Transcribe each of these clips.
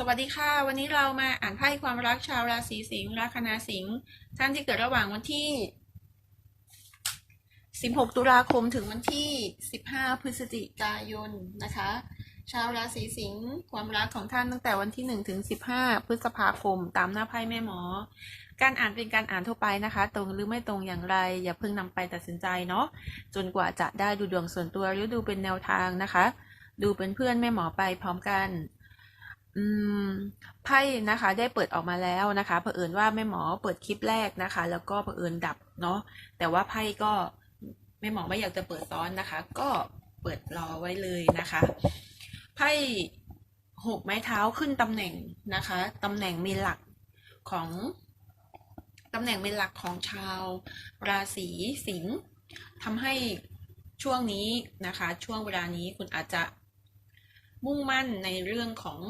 สวัสดีค่ะ วันนี้เรามาอ่านไพ่ความรักชาวราศีสิงห์ลัคนาสิงห์ท่านที่เกิดระหว่างวันที่ 16 ตุลาคมถึงวันที่ 15 พฤศจิกายนนะคะ ชาวราศีสิงห์ความรักของท่านตั้งแต่วันที่ 1 ถึง 15 พฤษภาคม ตามหน้าไพ่แม่หมอ การอ่านเป็นการอ่านทั่วไปนะคะ ตรงหรือไม่ตรงอย่างไร อย่าเพิ่งนำไปตัดสินใจเนาะจนกว่าจะได้ดูดวงส่วนตัวหรือดูเป็นแนวทางนะคะ ดูเป็นเพื่อนแม่หมอไปพร้อมกัน อืม ไพ่นะคะได้เปิดออกมาแล้วนะคะเผอิญว่าแม่หมอเปิดคลิปแรกนะคะ แล้วก็เผอิญดับเนาะแต่ว่าไพ่ก็แม่หมอไม่อยากจะเปิดซ้อนนะคะ ก็เปิดรอไว้เลยนะคะไพ่หกไม้เท้าขึ้นตำแหน่งนะคะตำแหน่งมีหลักของตำแหน่งเป็นหลักของชาว ราศีสิงห์ทำให้ช่วงนี้นะคะ ช่วงเวลานี้คุณอาจจะมุ่งมั่นในเรื่องของ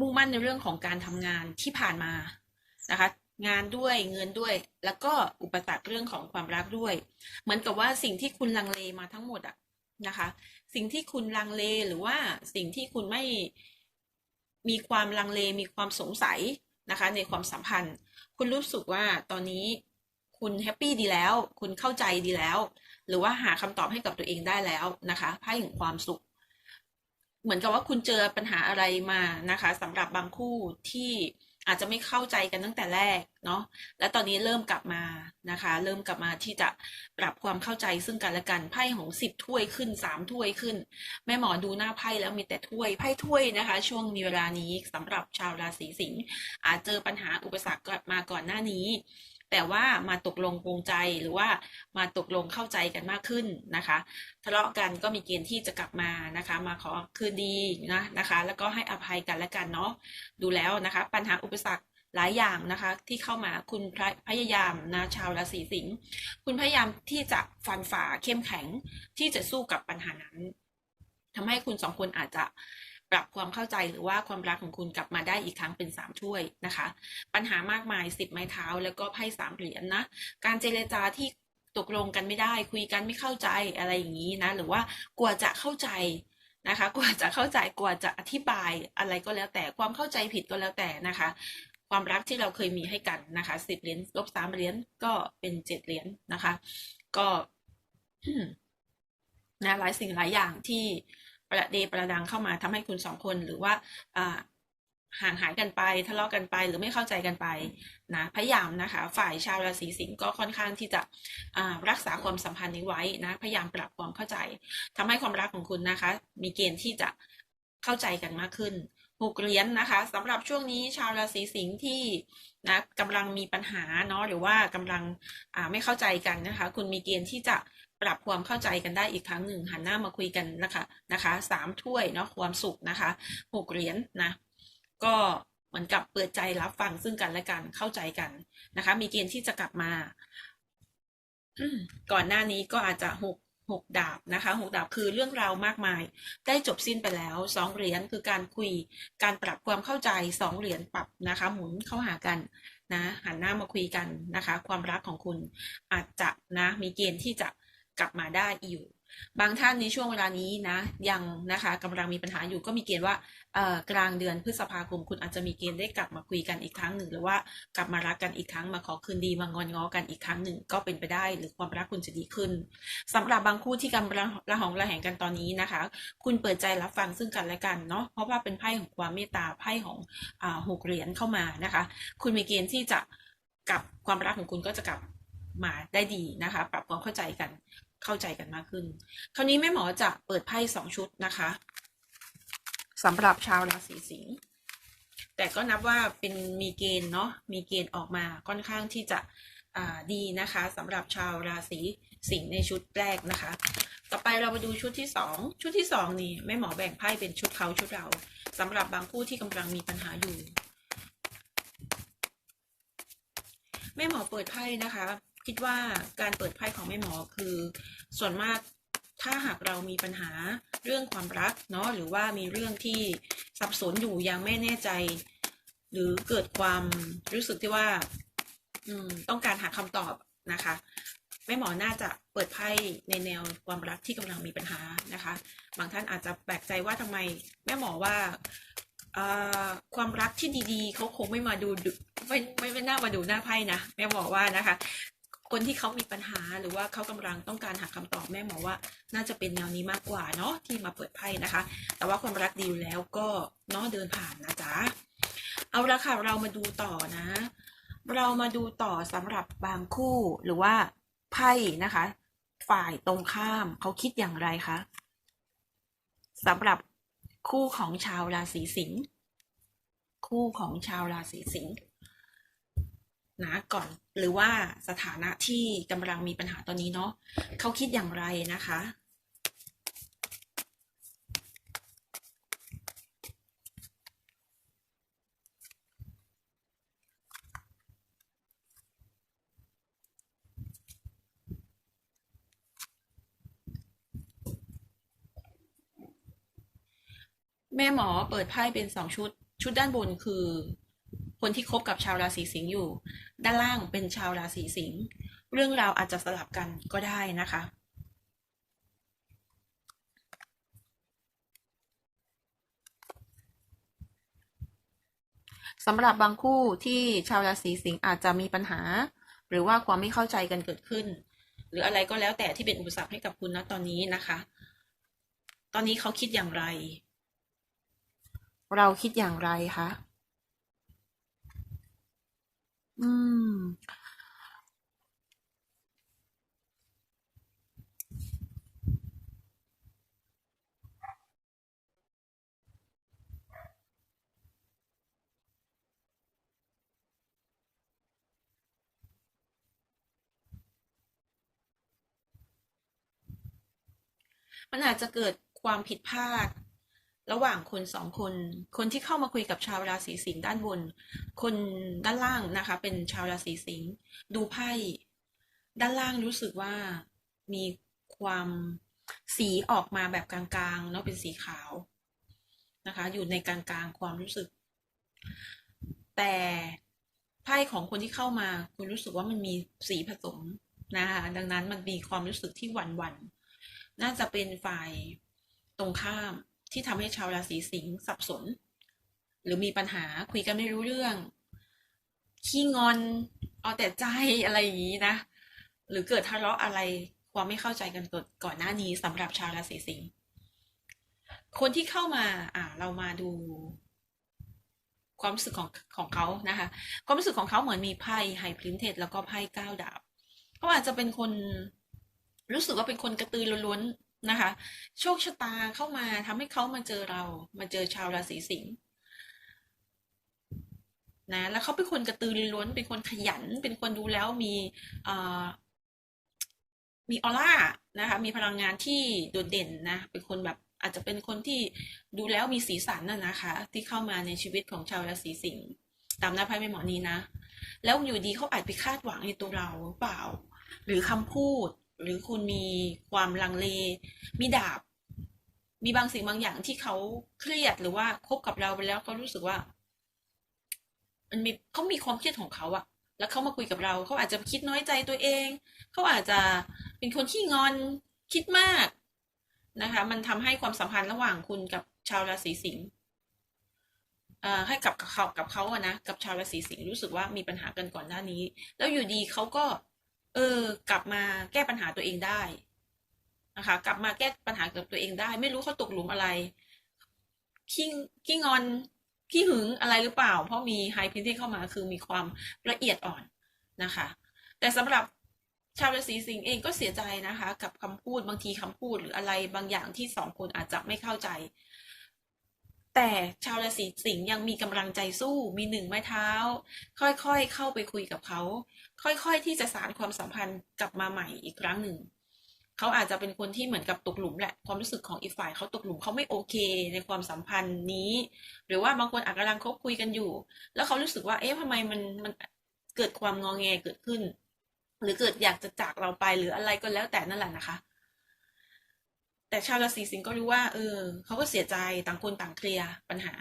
มุ่งมั่นในเรื่องของการทำงานที่ผ่านมานะคะ งานด้วยเงินด้วย แล้วก็อุปสรรคเรื่องของความรักด้วย เหมือนกับว่าสิ่งที่คุณลังเลมาทั้งหมดอะนะคะ สิ่งที่คุณลังเลหรือว่าสิ่งที่คุณไม่มีความลังเลมีความสงสัยนะคะ ในความสัมพันธ์ คุณรู้สึกว่าตอนนี้คุณแฮปปี้ดีแล้ว คุณเข้าใจดีแล้ว หรือว่าหาคำตอบให้กับตัวเองได้แล้วนะคะไพ่แห่งความสุข เหมือนกับว่าคุณเจอปัญหาอะไรมานะคะสำหรับบางคู่ที่อาจจะไม่เข้าใจกันตั้งแต่แรกเนาะและตอนนี้เริ่มกลับมานะคะ เริ่มกลับมาที่จะปรับความเข้าใจซึ่งกันและกันไพ่ของสิบถ้วยขึ้นสามถ้วยขึ้น แม่หมอดูหน้าไพ่แล้วมีแต่ถ้วยไพ่ถ้วยนะคะ ช่วงมีเวลานี้สำหรับชาวราศีสิงห์อาจเจอปัญหาอุปสรรคมาก่อนหน้านี้ แต่ว่ามาตกลงปรงใจหรือว่ามาตกลงเข้าใจกันมากขึ้นนะคะ ทะเลาะกันก็มีเกณฑ์ที่จะกลับมานะคะ มาขอคืนดีนะนะคะ แล้วก็ให้อภัยกันและกันเนาะดูแล้วนะคะ ปัญหาอุปสรรคหลายอย่างนะคะที่เข้ามาคุณพยายามนะชาวราศีสิงห์คุณพยายามที่จะฟันฝ่าเข้มแข็งที่จะสู้กับปัญหานั้นทำให้คุณสองคนอาจจะ ปรับความเข้าใจหรือว่าความรักของคุณกลับมาได้อีกครั้งเป็นสามถ้วยนะคะ ปัญหามากมายสิบไม้เท้า แล้วก็ไพ่สามเหรียญนนะการเจรจาที่ตกลงกันไม่ได้คุยกันไม่เข้าใจอะไรอย่างนี้นะ หรือว่ากว่าจะเข้าใจนะคะ กว่าจะเข้าใจกว่าจะอธิบายอะไรก็แล้วแต่ความเข้าใจผิดก็แล้วแต่นะคะ ความรักที่เราเคยมีให้กันนะคะสิบเหรียญลบสามเหรียญก็เป็นเจ็ดเหรียญนะคะ ก็นะหลายสิ่งหลายอย่างที่ ประเดประดังเข้ามาทำให้คุณสองคนหรือว่าห่างหายกันไปทะเลาะกันไปหรือไม่เข้าใจกันไปนะพยายามนะคะ ฝ่ายชาวราศีสิงห์ก็ค่อนข้างที่จะรักษาความสัมพันธ์นี้ไว้นะพยายามปรับความเข้าใจทำให้ความรักของคุณนะคะ มีเกณฑ์ที่จะเข้าใจกันมากขึ้นหกเหรียญนนะคะสำหรับช่วงนี้ชาวราศีสิงห์ที่นะกำลังมีปัญหาเนาะหรือว่ากำลังไม่เข้าใจกันนะคะ คุณมีเกณฑ์ที่จะ ปรับความเข้าใจกันได้อีกครั้งหนึ่งหันหน้ามาคุยกันนะคะนะคะสามถ้วยเนาะความสุขนะคะหกเหรียญนนะก็เหมือนกับเปิดใจรับฟังซึ่งกันและกันเข้าใจกันนะคะ มีเกณฑ์ที่จะกลับมา ก่อนหน้านี้ก็อาจจะหกหกดาบนะคะหกดาบคือเรื่องราวมากมาย ได้จบสิ้นไปแล้วสองเหรียญคือการคุยการปรับความเข้าใจสองเหรียญปรับนะคะ หมุนเข้าหากันนะหันหน้ามาคุยกันนะคะ ความรักของคุณอาจจะนะมีเกณฑ์ที่จะ กลับมาได้อยู่ บางท่านในช่วงเวลานี้นะยังนะคะกำลังมีปัญหาอยู่ก็มีเกณฑ์ว่ากลางเดือนพฤษภาคม คุณอาจจะมีเกณฑ์ได้กลับมาคุยกันอีกครั้งหนึ่ง หรือว่ากลับมารักกันอีกครั้งมาขอคืนดีมางอนง้อกันอีกครั้งหนึ่งก็เป็นไปได้หรือความรักคุณจะดีขึ้นสำหรับบางคู่ที่กำลังระหองระแหงกันตอนนี้นะคะ คุณเปิดใจรับฟังซึ่งกันและกันเนาะเพราะว่าเป็นไพ่ของความเมตตาไพ่ของหกเหรียญเข้ามานะคะ คุณมีเกณฑ์ที่จะกับความรักของคุณก็จะกลับมาได้ดีนะคะ ปรับความเข้าใจกัน เข้าใจกันมากขึ้น คราวนี้แม่หมอจะเปิดไพ่สองชุดนะคะสำหรับชาวราศีสิงห์แต่ก็นับว่าเป็นมีเกณฑ์เนาะมีเกณฑ์ออกมาค่อนข้างที่จะดีนะคะสำหรับชาวราศีสิงห์ในชุดแรกนะคะ ต่อไปเรามาดูชุดที่สองชุดที่สองนี่แม่หมอแบ่งไพ่เป็นชุดเขาชุดเราสำหรับบางคู่ที่กำลังมีปัญหาอยู่ แม่หมอเปิดไพ่นะคะ คิดว่าการเปิดไพ่ของแม่หมอคือ ส่วนมากถ้าหากเรามีปัญหาเรื่องความรักเนาะหรือว่ามีเรื่องที่สับสนอยู่ยังไม่แน่ใจ หรือเกิดความรู้สึกที่ว่าอืมต้องการหาคำตอบนะคะแม่หมอน่าจะเปิดไพ่ในแนวความรักที่กำลังมีปัญหานะคะ บางท่านอาจจะแปลกใจว่าทำไมแม่หมอว่าความรักที่ดีๆเขาคงไม่มาดูดูไม่ไม่ไม่น่ามาดูหน้าไพ่นะแม่หมอว่านะคะ คนที่เขามีปัญหาหรือว่าเขากำลังต้องการหาคำตอบแม่หมอว่า น่าจะเป็นแนวนี้มากกว่าเนาะที่มาเปิดไพ่นะคะ แต่ว่าความรักดีอยู่แล้วก็เนาะเดินผ่านนะจ๊ะเอาละค่ะเรามาดูต่อนะ เรามาดูต่อสำหรับบางคู่หรือว่าไพ่นะคะ ฝ่ายตรงข้ามเขาคิดอย่างไรคะสำหรับคู่ของชาวราศีสิงห์คู่ของชาวราศีสิงห์ นะก่อนหรือว่าสถานะที่กำลังมีปัญหาตอนนี้เนาะเขาคิดอย่างไรนะคะ แม่หมอเปิดไพ่เป็นสองชุด ชุดด้านบนคือคนที่คบกับชาวราศีสิงห์อยู่ ด้านล่างเป็นชาวราศีสิงห์เรื่องราวอาจจะสลับกันก็ได้นะคะสำหรับบางคู่ที่ชาวราศีสิงห์อาจจะมีปัญหา หรือว่าความไม่เข้าใจกันเกิดขึ้น หรืออะไรก็แล้วแต่ที่เป็นอุปสรรคให้กับคุณนะตอนนี้นะคะ ตอนนี้เขาคิดอย่างไร เราคิดอย่างไรคะ อืม มันอาจจะเกิดความผิดพลาด ระหว่างคนสองคน คนที่เข้ามาคุยกับชาวราศีสิงห์ด้านบน คนด้านล่างนะคะ เป็นชาวราศีสิงห์ดูไพ่ด้านล่างรู้สึกว่ามีความสีออกมาแบบกลางๆเนาะเป็นสีขาวนะคะ อยู่ในกลางๆความรู้สึก แต่ไพ่ของคนที่เข้ามา คุณรู้สึกว่ามันมีสีผสมนะคะดังนั้นมันมีความรู้สึกที่หวั่นๆน่าจะเป็นฝ่ายตรงข้าม ที่ทำให้ชาวราศีสิงห์สับสน หรือมีปัญหาคุยกันไม่รู้เรื่อง ขี้งอน เอาแต่ใจอะไรอย่างนี้นะ หรือเกิดทะเลาะอะไรความไม่เข้าใจกันเก่อนก่อนหน้านี้สำหรับชาวราศีสิงห์คนที่เข้ามาอ่าเรามาดู ความรู้สึกของของเขานะคะ ความรู้สึกของเขาเหมือนมีไพ่ไฮพรินเทดแล้วก็ไพ่เก้าดาบเขาอาจจะเป็นคนรู้สึกว่าเป็นคนกระตือรือร้น นะคะ โชคชะตาเข้ามาทำให้เขามาเจอเรา มาเจอชาวราศีสิงห์นะแล้วเขาเป็นคนกระตือรือร้นเป็นคนขยัน เป็นคนดูแล้วมีมีออร่านะคะ มีพลังงานที่โดดเด่นนะ เป็นคนแบบอาจจะเป็นคนที่ดูแล้วมีสีสันน่ะนะคะ ที่เข้ามาในชีวิตของชาวราศีสิงห์ตามหน้าไพ่แม่หมอนี้นะ แล้วอยู่ดีเขาอาจไปคาดหวังในตัวเราหรือเปล่า หรือคำพูด หรือคุณมีความลังเล มีดาบ มีบางสิ่งบางอย่างที่เขาเครียดหรือว่าคบกับเราไปแล้วเขารู้สึกว่า มันมีเขามีความเครียดของเขาอะแล้วเขามาคุยกับเราเขาอาจจะคิดน้อยใจตัวเอง เขาอาจจะเป็นคนขี้งอนคิดมากนะคะ มันทำให้ความสัมพันธ์ระหว่างคุณกับชาวราศีสิงห์เอ่อให้กับเขากับเขาอะนะกับชาวราศีสิงห์รู้สึกว่ามีปัญหากันก่อนหน้านี้ แล้วอยู่ดีเขาก็ เออ กลับมาแก้ปัญหาตัวเองได้นะคะ กลับมาแก้ปัญหากับตัวเองได้ ไม่รู้เขาตกหลุมอะไรขี้ขี้งอนขี้หึงอะไรหรือเปล่า เพราะมีไฮพินที่เข้ามาคือมีความละเอียดอ่อนนะคะ แต่สำหรับชาวราศีสิงห์เองก็เสียใจนะคะ กับคำพูดบางทีคำพูดหรืออะไรบางอย่างที่สองคนอาจจะไม่เข้าใจ แต่ชาวราศีสิงห์ยังมีกำลังใจสู้ มีหนึ่งไม้เท้า ค่อยๆ เข้าไปคุยกับเขา ค่อยๆ ที่จะสานความสัมพันธ์กลับมาใหม่อีกครั้งหนึ่ง เขาอาจจะเป็นคนที่เหมือนกับตกหลุมแหละ ความรู้สึกของอีกฝ่ายเขาตกหลุมเขาไม่โอเคในความสัมพันธ์นี้ หรือว่าบางคนอาจกำลังคบคุยกันอยู่ แล้วเขารู้สึกว่า เอ๊ะทำไมมันมันเกิดความงอแงเกิดขึ้น หรือเกิดอยากจะจากเราไปหรืออะไรก็แล้วแต่นั่นแหละนะคะ แต่ชาวราศีสิงห์ก็รู้ว่า เออเขาก็เสียใจต่างคนต่างเคลียร์ปัญหา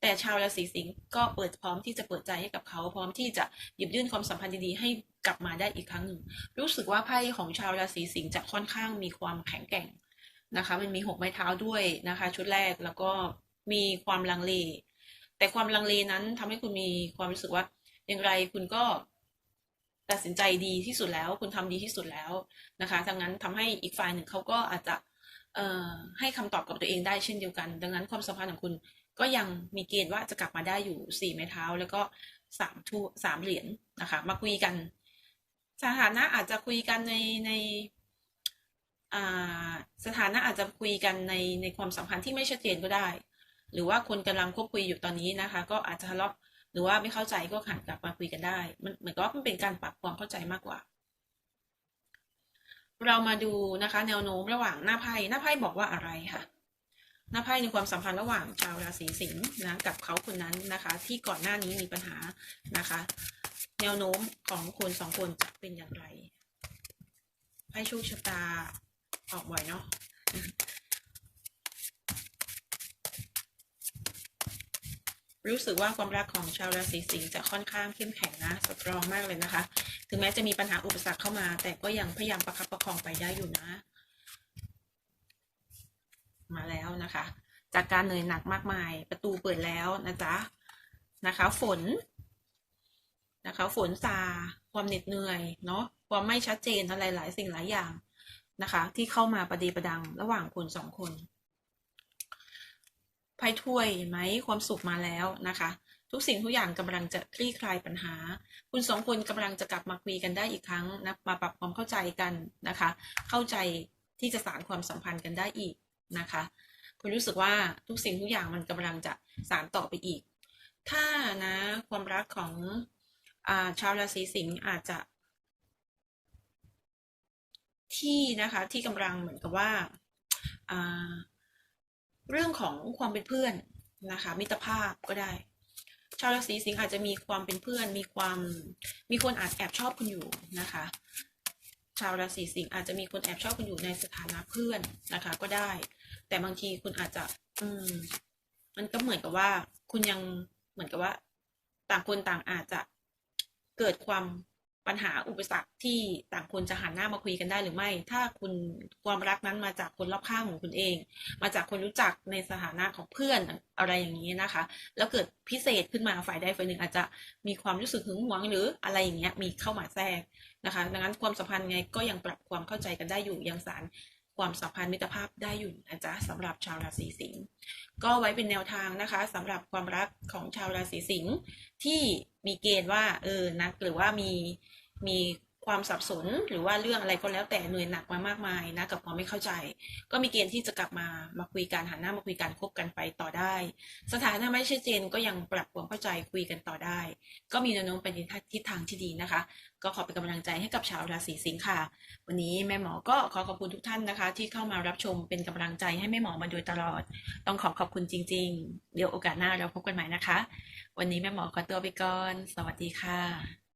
แต่ชาวราศีสิงห์ก็เปิดพร้อมที่จะเปิดใจให้กับเขาพร้อมที่จะหยิบยื่นความสัมพันธ์ดีๆให้กลับมาได้อีกครั้งหนึ่งรู้สึกว่าไพ่ของชาวราศีสิงห์จะค่อนข้างมีความแข็งแกร่งนะคะ มันมีหกไม้เท้าด้วยนะคะ ชุดแรกแล้วก็มีความลังเล แต่ความลังเลนั้นทำให้คุณมีความรู้สึกว่าอย่างไรคุณก็ตัดสินใจดีที่สุดแล้ว คุณทำดีที่สุดแล้วนะคะดังนั้นทำให้อีกฝ่ายหนึ่งเขาก็อาจจะ ให้คำตอบกับตัวเองได้เช่นเดียวกัน ดังนั้นความสัมพันธ์ของคุณก็ยังมีเกณฑ์ว่าจะกลับมาได้อยู่สี่ไม้เท้า แล้วก็สามทูสามเหรียญนะคะ มาคุยกัน สถานะอาจจะคุยกันในในสถานะอาจจะคุยกันในในความสัมพันธ์ที่ไม่ชัดเจนก็ได้ หรือว่าคนกำลังคบคุยอยู่ตอนนี้นะคะ ก็อาจจะทะเลาะหรือว่าไม่เข้าใจก็หันกลับมาคุยกันได้ มันเหมือนกับว่ามันเป็นการปรับความเข้าใจมากกว่า เรามาดูนะคะแนวโน้มระหว่างหน้าไพ่หน้าไพ่บอกว่าอะไรค่ะ หน้าไพ่ในความสัมพันธ์ระหว่างชาวราศีสิงห์นะกับเขาคนนั้นนะคะ ที่ก่อนหน้านี้มีปัญหานะคะ แนวโน้มของคนสองคนจะเป็นอย่างไรไพ่โชคชะตาออกบ่อยเนาะ รู้สึกว่าความรักของชาวราศีสิงห์จะค่อนข้างเข้มแข็งนะสตรองมากเลยนะคะ ถึงแม้จะมีปัญหาอุปสรรคเข้ามา แต่ก็ยังพยายามประคับประคองไปได้อยู่นะ มาแล้วนะคะ จากการเหนื่อยหนักมากมาย ประตูเปิดแล้วนะจ๊ะนะคะ ฝนนะคะ ฝนซาความเหน็ดเหนื่อยเนาะความไม่ชัดเจนอะไรหลายสิ่งหลายอย่างนะคะ ที่เข้ามาประเดประดังระหว่างคนสองคน ไพ่ถ้วยเห็นไหมความสุขมาแล้วนะคะ ทุกสิ่งทุกอย่างกำลังจะคลี่คลายปัญหา คุณสองคนกำลังจะกลับมาคุยกันได้อีกครั้งนะมาปรับความเข้าใจกันนะคะ เข้าใจที่จะสานความสัมพันธ์กันได้อีกนะคะ คุณรู้สึกว่าทุกสิ่งทุกอย่างมันกำลังจะสานต่อไปอีก ถ้านะความรักของอาชาวราศีสิงห์อาจจะ ที่นะคะที่กำลังเหมือนกับว่าอ่า เรื่องของความเป็นเพื่อนนะคะมิตรภาพก็ได้ ชาวราศีสิงห์อาจจะมีความเป็นเพื่อน มีความมีคนอาจแอบชอบคุณอยู่นะคะ ชาวราศีสิงห์อาจจะมีคนแอบชอบคุณอยู่ในสถานะเพื่อนนะคะ ก็ได้ แต่บางทีคุณอาจจะ อืม มันก็เหมือนกับว่า คุณยังเหมือนกับว่า ต่างคนต่างอาจจะเกิดความ ปัญหาอุปสรรคที่ต่างคนจะหันหน้ามาคุยกันได้หรือไม่ ถ้าคุณความรักนั้นมาจากคนรอบข้างของคุณเอง มาจากคนรู้จักในสถานะของเพื่อนอะไรอย่างนี้นะคะ แล้วเกิดพิเศษขึ้นมาฝ่ายใดฝ่ายหนึ่งอาจจะมีความรู้สึกหึงหวงหรืออะไรอย่างเงี้ยมีเข้ามาแทรกนะคะ ดังนั้นความสัมพันธ์ไงก็ยังปรับความเข้าใจกันได้อยู่ยังสารความสัมพันธ์มิตรภาพได้อยู่นะจ๊ะสำหรับชาวราศีสิงห์ก็ไว้เป็นแนวทางนะคะสำหรับความรักของชาวราศีสิงห์ที่มีเกณฑ์ว่าเออนักหรือว่ามี มีความสับสนหรือว่าเรื่องอะไรก็แล้วแต่เหนื่อยหนักมามากมายนะกับความไม่เข้าใจ ก็มีเกณฑ์ที่จะกลับมามาคุยกันหันหน้ามาคุยกันคบกันไปต่อได้ สถานะไม่ชัดเจนก็ยังปรับความเข้าใจคุยกันต่อได้ ก็มีแนวโน้มไปในทิศทางที่ดีนะคะ ก็ขอเป็นกำลังใจให้กับชาวราศีสิงค์ค่ะ วันนี้แม่หมอก็ขอขอบคุณทุกท่านนะคะ ที่เข้ามารับชมเป็นกำลังใจให้แม่หมอมาโดยตลอด ต้องขอขอบคุณจริง ๆ เดี๋ยวโอกาสหน้าเราพบกันใหม่นะคะ วันนี้แม่หมอขอตัวไปก่อน สวัสดีค่ะ